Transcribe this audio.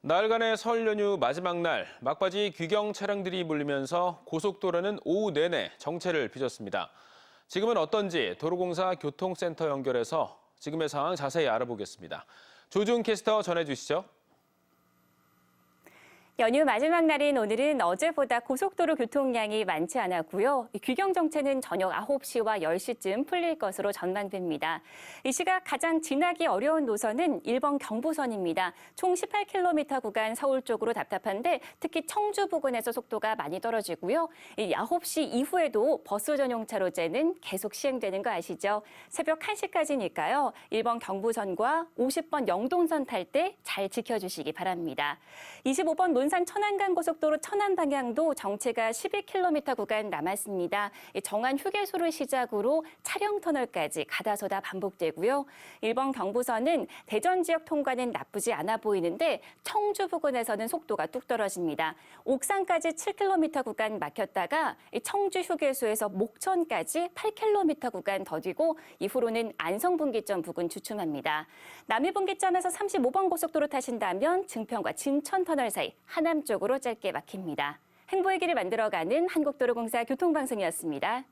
나흘간의 설 연휴 마지막 날 막바지 귀경 차량들이 몰리면서 고속도로는 오후 내내 정체를 빚었습니다. 지금은 어떤지 도로공사 교통센터 연결해서 지금의 상황 자세히 알아보겠습니다. 조준 캐스터 전해주시죠. 연휴 마지막 날인 오늘은 어제보다 고속도로 교통량이 많지 않았고요. 이 귀경 정체는 저녁 9시와 10시쯤 풀릴 것으로 전망됩니다. 이 시각 가장 지나기 어려운 노선은 1번 경부선입니다. 총 18km 구간 서울 쪽으로 답답한데 특히 청주 부근에서 속도가 많이 떨어지고요. 이 9시 이후에도 버스 전용 차로제는 계속 시행되는 거 아시죠? 새벽 1시까지니까요. 1번 경부선과 50번 영동선 탈 때 잘 지켜주시기 바랍니다. 25번 논산 천안간 고속도로 천안 방향도 정체가 12km 구간 남았습니다. 이 정안 휴게소를 시작으로 차량 터널까지 가다서다 반복되고요. 1번 경부선은 대전 지역 통과는 나쁘지 않아 보이는데 청주 부근에서는 속도가 뚝 떨어집니다. 옥산까지 7km 구간 막혔다가 이 청주 휴게소에서 목천까지 8km 구간 더디고 이후로는 안성 분기점 부근 주춤합니다. 남이분기점에서 35번 고속도로 타신다면 증평과 진천 터널 사이 하남 쪽으로 짧게 막힙니다. 행보의 길을 만들어가는 한국도로공사 교통방송이었습니다.